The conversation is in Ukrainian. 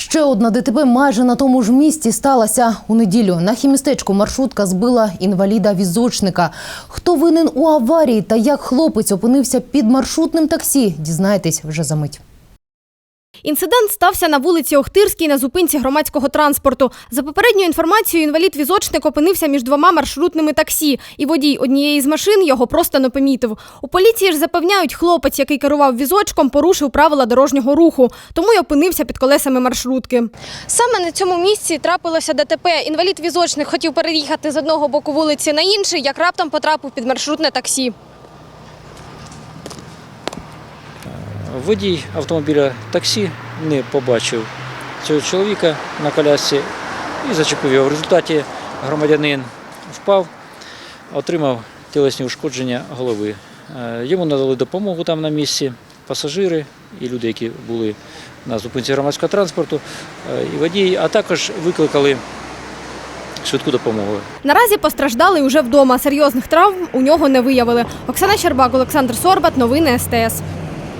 Ще одна ДТП майже на тому ж місці сталася у неділю. На хімістечку маршрутка збила інваліда-візочника. Хто винен у аварії та як хлопець опинився під маршрутним таксі, дізнаєтесь вже за мить. Інцидент стався на вулиці Охтирській на зупинці громадського транспорту. За попередньою інформацією, інвалід-візочник опинився між двома маршрутними таксі, і водій однієї з машин його просто не помітив. У поліції ж запевняють, хлопець, який керував візочком, порушив правила дорожнього руху, тому й опинився під колесами маршрутки. Саме на цьому місці трапилося ДТП. Інвалід-візочник хотів переїхати з одного боку вулиці на інший, як раптом потрапив під маршрутне таксі. Водій автомобіля таксі не побачив цього чоловіка на колясці і зачепив його. В результаті громадянин впав, отримав тілесні ушкодження голови. Е, Йому надали допомогу там на місці пасажири і люди, які були на зупинці громадського транспорту, е, і водій, а також викликали швидку допомогу. Наразі постраждалий уже вдома. Серйозних травм у нього не виявили. Оксана Щербак, Олександр Сорбат. Новини СТС.